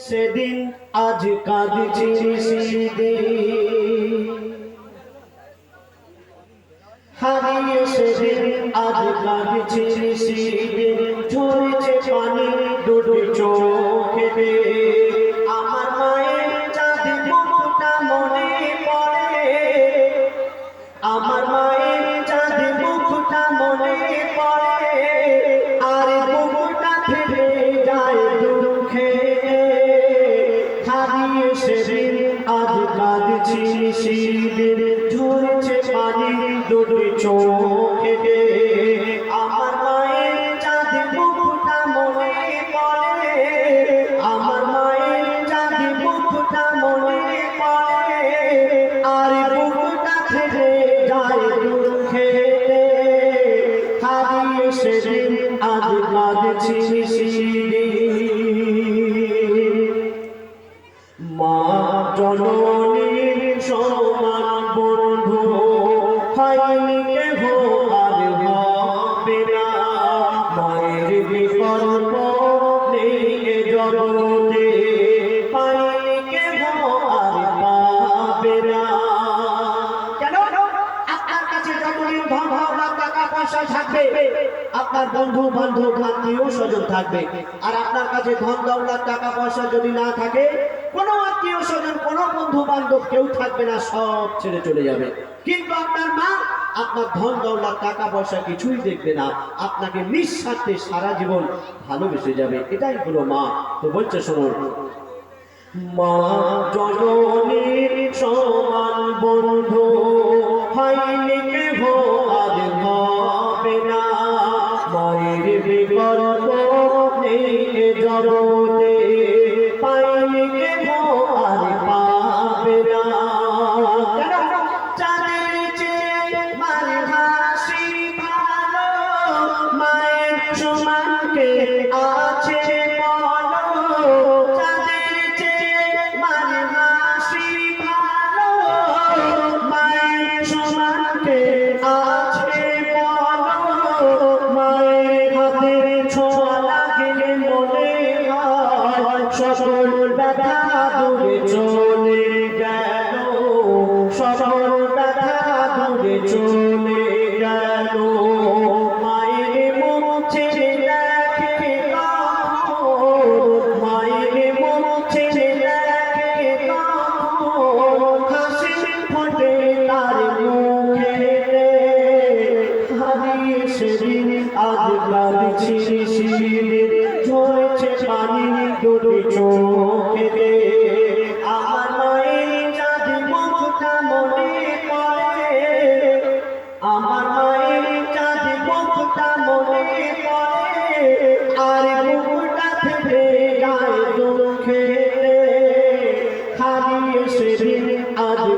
সেদিন আজ কাঁদছি হারিয়ে সেদিন আজ কাঁদছি ঝরেছে পানি সেদিন ঝরছে পানি, দুটি চোখে আমার মায়ের চাঁদ মনে পড়ে। আমার মায়ের চাঁদ মনে পড়ে। আর বুকটা যায় দুঃখে হারিয়ে সেদিন মা জননীর পয়সা থাকবে, আপনার বন্ধু বান্ধব, আত্মীয় স্বজন থাকবে। আর আপনার কাছে ধন, দৌলত, টাকা পয়সা যদি না থাকে, কোনো আত্মীয় স্বজন, কোনো বন্ধু বান্ধব কেউ থাকবে না, সব ছেড়ে চলে যাবে। কিন্তু আপনার মা, আপনার ধন, দৌলত, টাকা পয়সা কিছুই দেখবে না। আপনাকে নিঃস্বার্থে সারা জীবন ভালোবেসে যাবে। এটাই হলো মা। তো বলছে শুনুন মা জননীর পাইনি দূরে চলে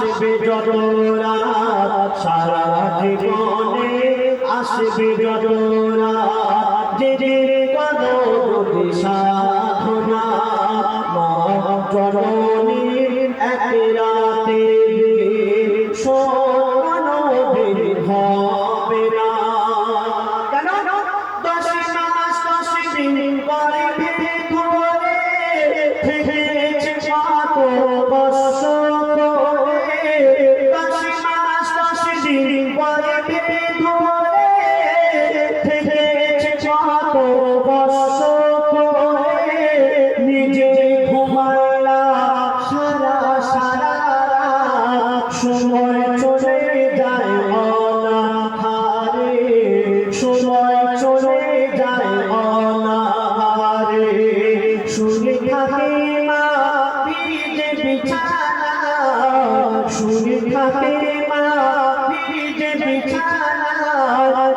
আসবে যত রাত সারা জীবনে আসবে যত রাত। যে যে কোনো সাধনা মা জননীর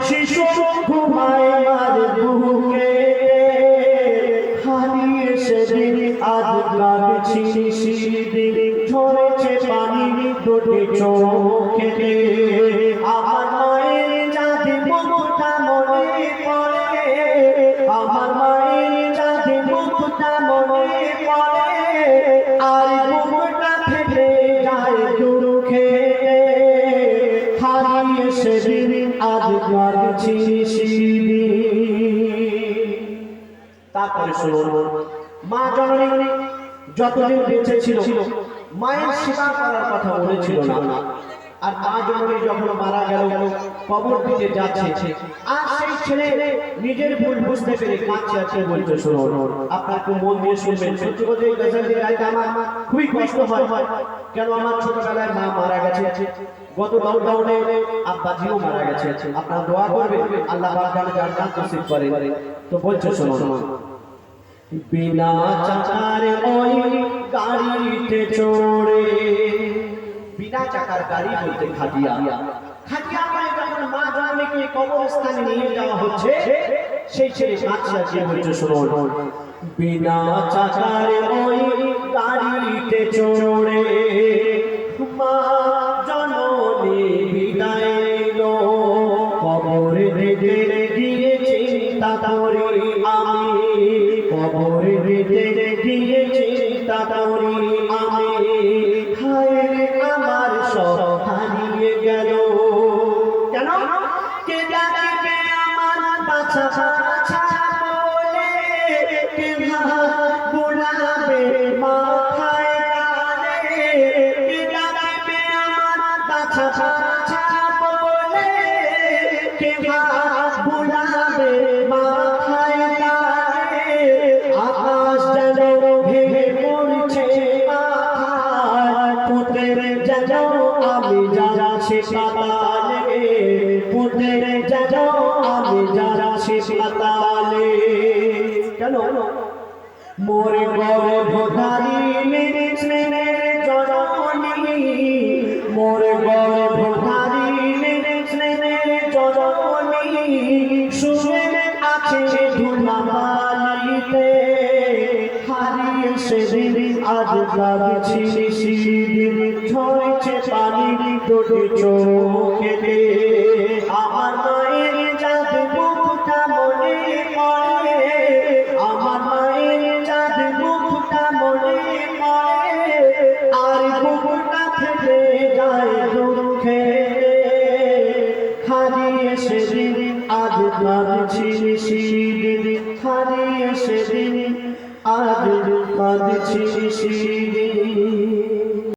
শিশু ঘুমায় মার বুকে। হারিয়ে সেদিন আজ শিরদিন ঝরেছে পানি দুটি চোখেতে মা জননী যতদিন বেঁচে ছিল, মায়ের সেবা করার কথা বলেছিল না আর মা জননী যখন মারা গেল, কবর দিতে যাচ্ছে, আর সেই ছেলে নিজের ভুল বুঝতে পেরে কাঁদছে আছে বলতে শুনুন আপনার মন দিয়ে শুনবেন। সত্যি কথা এই গজলটি গাইতে আমার খুবই কষ্ট হয়। কেন আমার ছোটবেলায় মা মারা গেছে? গত লকডাউনে আব্বা জিও মারা গেছে। আপনার দোয়া করবেন, আল্লাহ যেন জান্নাত নসিব করে তো বলছে শুনুন বিনা চাকার ওই গাড়িতে চড়ে। বিনা চাকার গাড়ি বলতে খাটিয়া। খাটিয়া মানে যখন মা জননীকে কবরস্থানে নিয়ে যাওয়া হচ্ছে, সেই ছেলে কাঁদছে যে হচ্ছে শুনুন বিনা চাকার ওই গাড়িতে চড়ে। মাথায় পুঁতে যেন আমি যাচ্ছি পাতালে কেন? মোর গর্ভধারী মেরে স্নেহের দুটি চোখেতে আমার মায়ের যাদ মুখটা মনে পড়ে। আমার মায়ের মুখটা মনে পড়ে। আর বুকটা ফেটে যায় দুঃখে। হারিয়ে সেদিন আজ লাগছি শিদিন হারিয়ে সেদিন আজ শিদিন